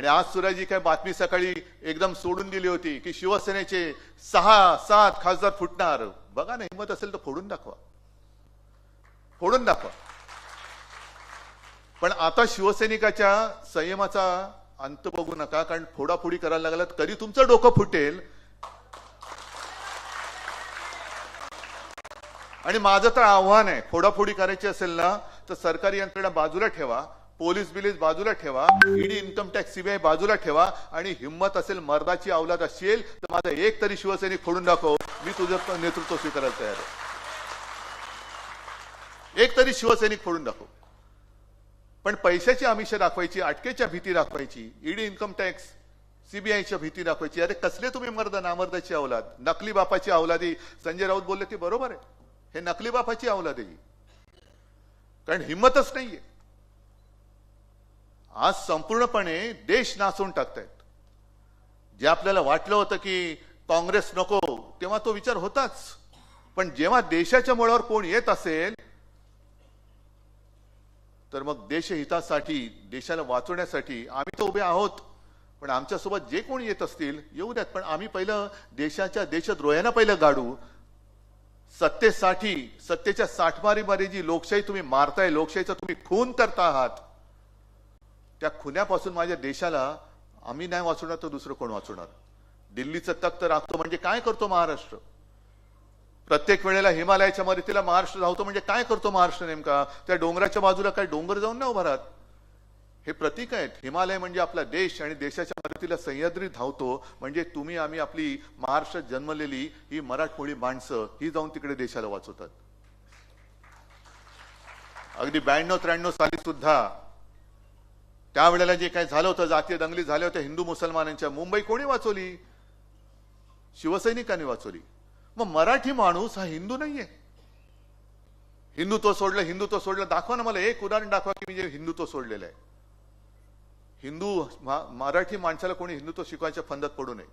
आणि आज सुद्धा जी काय बातमी सकाळी एकदम सोडून दिली होती की शिवसेनेचे सहा सात खासदार फुटणार. बघा ना हिंमत असेल तर फोडून दाखवा. फोडून दाखवा. पण आता शिवसैनिकाच्या संयमाचा अंत बघू नका कारण फोडाफोडी करायला लागलात कधी तुमचं डोकं फुटेल? आणि माझं तर आव्हान आहे फोडाफोडी करायची असेल ना तर सरकारी यंत्रणा बाजूला ठेवा. पोलीस बिलीस बाजूला ठेवा. ईडी इन्कम टॅक्स सीबीआय बाजूला ठेवा. आणि हिंमत असेल मर्दाची अवलाद असेल तर माझा एक तरी शिवसैनिक खोडून दाखव. मी तुझं नेतृत्व स्वीकारायला तयार आहे. एक तरी शिवसैनिक फोडून दाखव. पण पैशाची आमिष दाखवायची अटकेच्या भीती दाखवायची ईडी इन्कम टॅक्स सीबीआयच्या भीती दाखवायची अरे कसले तुम्ही मर्द नामर्दाची अवलाद? नकली बापाची अवलादी. संजय राऊत बोलले ते बरोबर आहे. हे नकली बापाची अवलाद आहे कारण हिंमतच नाहीये. आज संपूर्णपणे देश नासून टाकतायत. जे आपल्याला वाटलं होतं की काँग्रेस नको तेव्हा तो विचार होताच. पण जेव्हा देशाच्या मुळावर कोण येत असेल तर मग देशहितासाठी देशाला वाचवण्यासाठी आम्ही तर उभे आहोत. पण आमच्यासोबत जे कोण येत असतील येऊ द्यात. पण आम्ही पहिलं देशाच्या देशद्रोह्यांना पहिलं गाडू. सत्तेसाठी सत्तेच्या साठमारीमध्ये जी लोकशाही तुम्ही मारताय लोकशाहीचा तुम्ही खून करता आहात त्या खुन्यापासून माझ्या देशाला आम्ही नाही वाचवणार तर दुसरं कोण वाचवणार? दिल्लीचं तख्त राखतो म्हणजे काय करतो महाराष्ट्र? प्रत्येक वेळेला हिमालयाच्या मदतीला महाराष्ट्र धावतो म्हणजे काय करतो महाराष्ट्र नेमका? त्या डोंगराच्या बाजूला काय डोंगर जाऊन नाही उभारात हे प्रतीक आहेत. हिमालय म्हणजे आपला देश आणि देशाच्या मदतीला सह्याद्री धावतो म्हणजे तुम्ही आम्ही आपली महाराष्ट्रात जन्मलेली ही मराठमोळी माणसं ही जाऊन तिकडे देशाला वाचवतात. अगदी ब्याण्णव त्र्याण्णव साली सुद्धा त्यावेळेला जे काय झालं होतं जातीय दंगली झाल्या होत्या हिंदू मुसलमानांच्या मुंबई कोणी वाचवली? शिवसैनिकांनी वाचवली. मग मराठी माणूस हा हिंदू नाहीये. हिंदुत्व सोडलं हिंदुत्व सोडलं. दाखवा ना मला एक उदाहरण दाखवा की मी जे हिंदुत्व सोडलेलं आहे. हिंदू मराठी माणसाला कोणी हिंदुत्व शिकवायच्या फंदात पडू नये.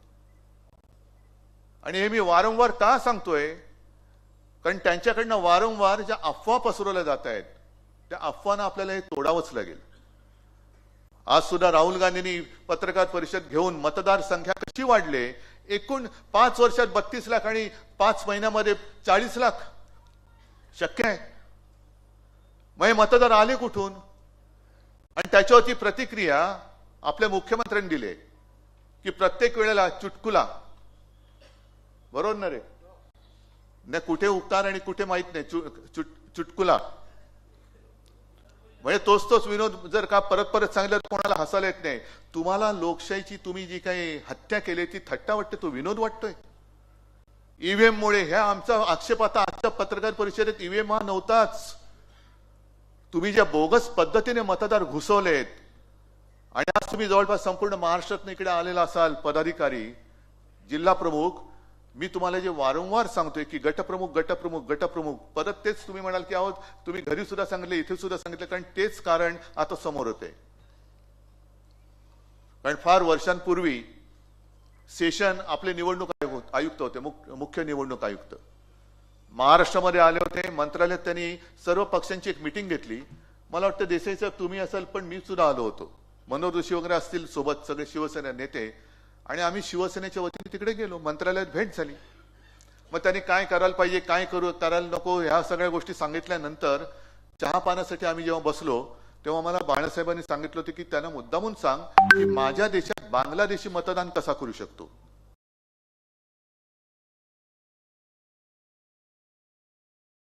आणि हे मी वारंवार का सांगतोय? कारण त्यांच्याकडनं वारंवार ज्या अफवा पसरवल्या जात आहेत त्या अफवांना आपल्याला हे तोडावंच लागेल. आज सुद्धा राहुल गांधींनी पत्रकार परिषद घेऊन मतदार संख्या कशी वाढले? एकूण पाच वर्षात बत्तीस लाख आणि पाच महिन्यामध्ये चाळीस लाख. शक्य आहे? मग मतदार आले कुठून? आणि त्याच्यावरती प्रतिक्रिया आपल्या मुख्यमंत्र्यांनी दिले की प्रत्येक वेळेला चुटकुला. बरोबर ना रे? नाही कुठे उगतार आणि कुठे माहीत नाही चु- चु, चुटकुला. म्हणजे तोच तोच विनोद जर का परत परत सांगितलं तर कोणाला हसायला येत नाही. तुम्हाला लोकशाहीची तुम्ही जी काही हत्या केली ती थट्टा वाटते तो विनोद वाटतोय. ईव्हीएम मुळे ह्या आमचा आक्षेप आता आजच्या पत्रकार परिषदेत ईव्हीएम हा नव्हताच. तुम्ही ज्या बोगस पद्धतीने मतदार घुसवलेत आणि आज तुम्ही जवळपास संपूर्ण महाराष्ट्रातून इकडे आलेला असाल पदाधिकारी जिल्हा प्रमुख मी तुम्हाला जे वारंवार सांगतोय की गटप्रमुख गटप्रमुख गटप्रमुख परत तेच तुम्ही म्हणाल की आहोत तुम्ही घरी सुद्धा सांगितले इथे सुद्धा सांगितलं कारण तेच कारण आता समोर होते कारण फार वर्षांपूर्वी सेशन आपले निवडणूक आयोग- आयुक्त होते मुख्य निवडणूक आयुक्त. महाराष्ट्रामध्ये आले होते मंत्रालयात त्यांनी सर्व पक्षांची एक मिटिंग घेतली. मला वाटतं देसाई साहेब तुम्ही असाल पण मी सुद्धा आलो होतो. मनोहर जोशी वगैरे असतील सोबत सगळे शिवसेना नेते आणि आम्ही शिवसेनेच्या वतीने तिकडे गेलो मंत्रालयात भेट झाली. मग त्यांनी काय करायला पाहिजे काय करू करायला नको ह्या सगळ्या गोष्टी सांगितल्यानंतर चहा पाण्यासाठी आम्ही जेव्हा बसलो तेव्हा मला बाळासाहेबांनी सांगितलं होतं की त्यांना मुद्दामून सांग की माझ्या देशात बांगलादेशी मतदान कसा करू शकतो.